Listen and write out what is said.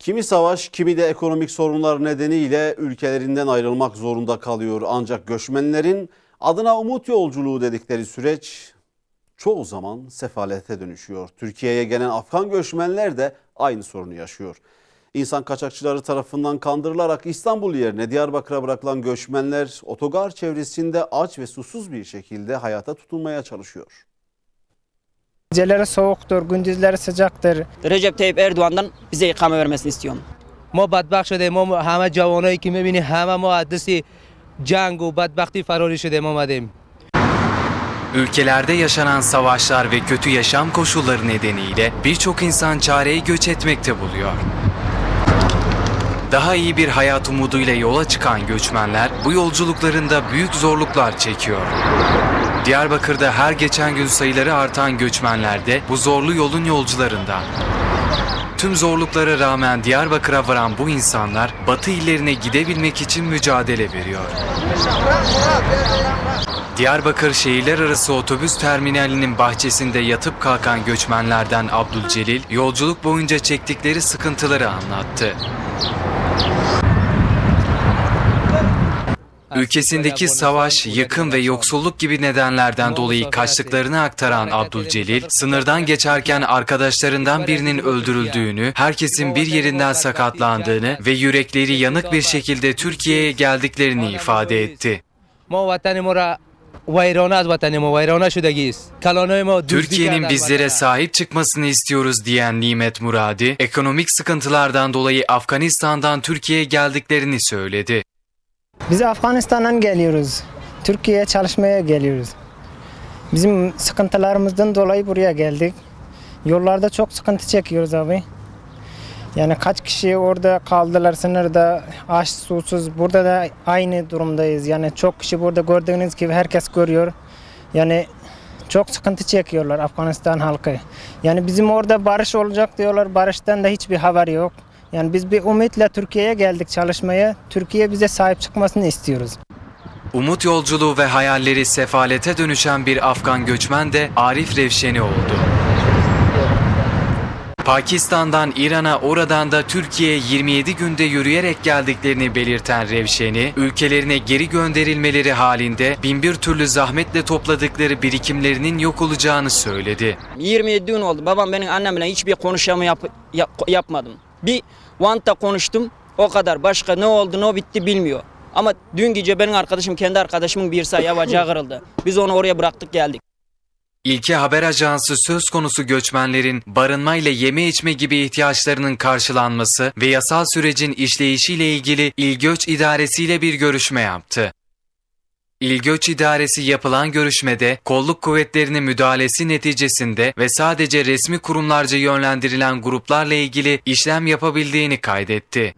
Kimi savaş, kimi de ekonomik sorunlar nedeniyle ülkelerinden ayrılmak zorunda kalıyor. Ancak göçmenlerin adına umut yolculuğu dedikleri süreç çoğu zaman sefalete dönüşüyor. Türkiye'ye gelen Afgan göçmenler de aynı sorunu yaşıyor. İnsan kaçakçıları tarafından kandırılarak İstanbul yerine Diyarbakır'a bırakılan göçmenler otogar çevresinde aç ve susuz bir şekilde hayata tutunmaya çalışıyor. Geceleri soğuktur, gündüzleri sıcaktır. Recep Tayyip Erdoğan'dan bize ikame vermesini istiyorum. ما بدبخت شده ما همه جوانایی که میبینی همه ما از دست جنگ و بدبختی فراری شده ما آمدیم Ülkelerde yaşanan savaşlar ve kötü yaşam koşulları nedeniyle birçok insan çareyi göç etmekte buluyor. Daha iyi bir hayat umuduyla yola çıkan göçmenler bu yolculuklarında büyük zorluklar çekiyor. Diyarbakır'da her geçen gün sayıları artan göçmenler de bu zorlu yolun yolcularından. Tüm zorluklara rağmen Diyarbakır'a varan bu insanlar batı illerine gidebilmek için mücadele veriyor. Diyarbakır şehirler arası otobüs terminalinin bahçesinde yatıp kalkan göçmenlerden Abdülcelil yolculuk boyunca çektikleri sıkıntıları anlattı. Ülkesindeki savaş, yıkım ve yoksulluk gibi nedenlerden dolayı kaçtıklarını aktaran Abdülcelil, sınırdan geçerken arkadaşlarından birinin öldürüldüğünü, herkesin bir yerinden sakatlandığını ve yürekleri yanık bir şekilde Türkiye'ye geldiklerini ifade etti. Türkiye'nin bizlere sahip çıkmasını istiyoruz diyen Nimet Muradi, ekonomik sıkıntılardan dolayı Afganistan'dan Türkiye'ye geldiklerini söyledi. Biz Afganistan'dan geliyoruz. Türkiye'ye çalışmaya geliyoruz. Bizim sıkıntılarımızdan dolayı buraya geldik. Yollarda çok sıkıntı çekiyoruz abi. Yani kaç kişi orada kaldılar sınırda aç susuz. Burada da aynı durumdayız. Yani çok kişi burada gördüğünüz gibi herkes görüyor. Yani çok sıkıntı çekiyorlar Afganistan halkı. Yani bizim orada barış olacak diyorlar. Barıştan da hiçbir haber yok. Yani biz bir umutla Türkiye'ye geldik çalışmaya. Türkiye bize sahip çıkmasını istiyoruz. Umut yolculuğu ve hayalleri sefalete dönüşen bir Afgan göçmen de Arif Revşeni oldu. Pakistan'dan İran'a oradan da Türkiye'ye 27 günde yürüyerek geldiklerini belirten Revşeni, ülkelerine geri gönderilmeleri halinde binbir türlü zahmetle topladıkları birikimlerinin yok olacağını söyledi. 27 gün oldu. Babam benim annemle hiçbir konuşamı yap, yap- yapmadım. Bir Van'ta konuştum. O kadar. Başka ne oldu ne bitti bilmiyor. Ama dün gece benim arkadaşım kendi arkadaşımın bir say bacağı kırıldı. Biz onu oraya bıraktık geldik. İlke Haber Ajansı söz konusu göçmenlerin barınma ile yeme içme gibi ihtiyaçlarının karşılanması ve yasal sürecin işleyişiyle ilgili İl Göç İdaresi ile bir görüşme yaptı. İl Göç İdaresi yapılan görüşmede kolluk kuvvetlerinin müdahalesi neticesinde ve sadece resmi kurumlarca yönlendirilen gruplarla ilgili işlem yapabildiğini kaydetti.